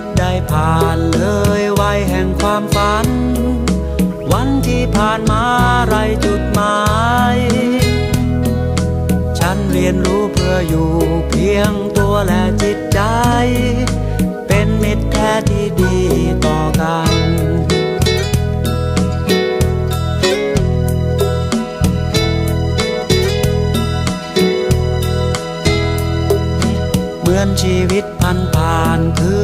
ตได้ผ่านเลยวัยแห่งความฝัน วันที่ผ่านมาไรจุดหมาย ฉันเรียนรู้เพื่ออยู่เพียงตัวและจิตใจ เป็นมิตรแท้ที่ดีต่อกันเหมือนชีวิตพันผ่านคืน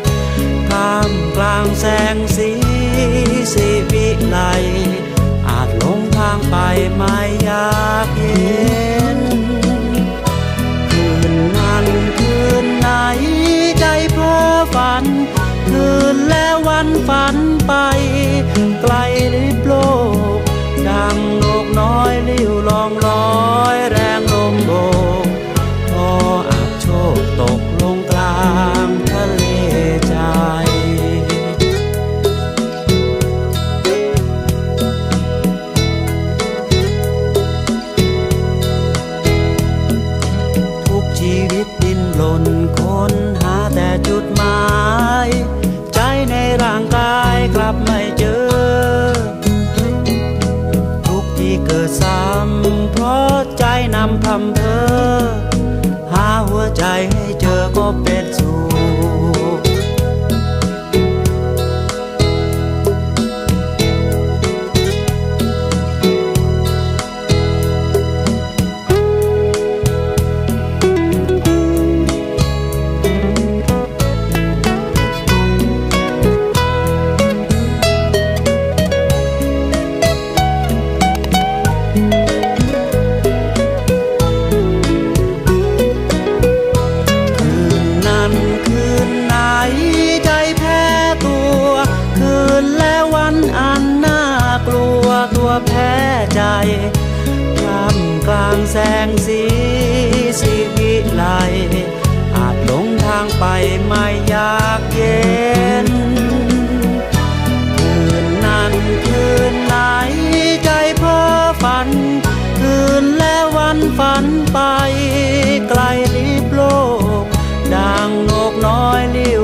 อาจหลงทางไปไม่อยากเห็น คืนนั้นคืนไหนใจเพ้อฝัน คืนแล้ววันฝันไป ไกลลิบโลก ดังนกน้อยลิ้วลองลอย หล่นรนค้นหาแต่จุดหมาย ใจในร่างกายกลับไม่เจอ ทุกที่เกิดซ้ำเพราะใจนำพำเพอหาหัวใจให้เจอก็เป็น ใจกลามกลางแสงสีสีวิไลอาจหลงทางไปไม่อยากเย็น คืนนั้นคืนไหนใจเพ้อฝัน คืนและวันฝันไป ไกลลิบโลกดังนกน้อยลิ้ว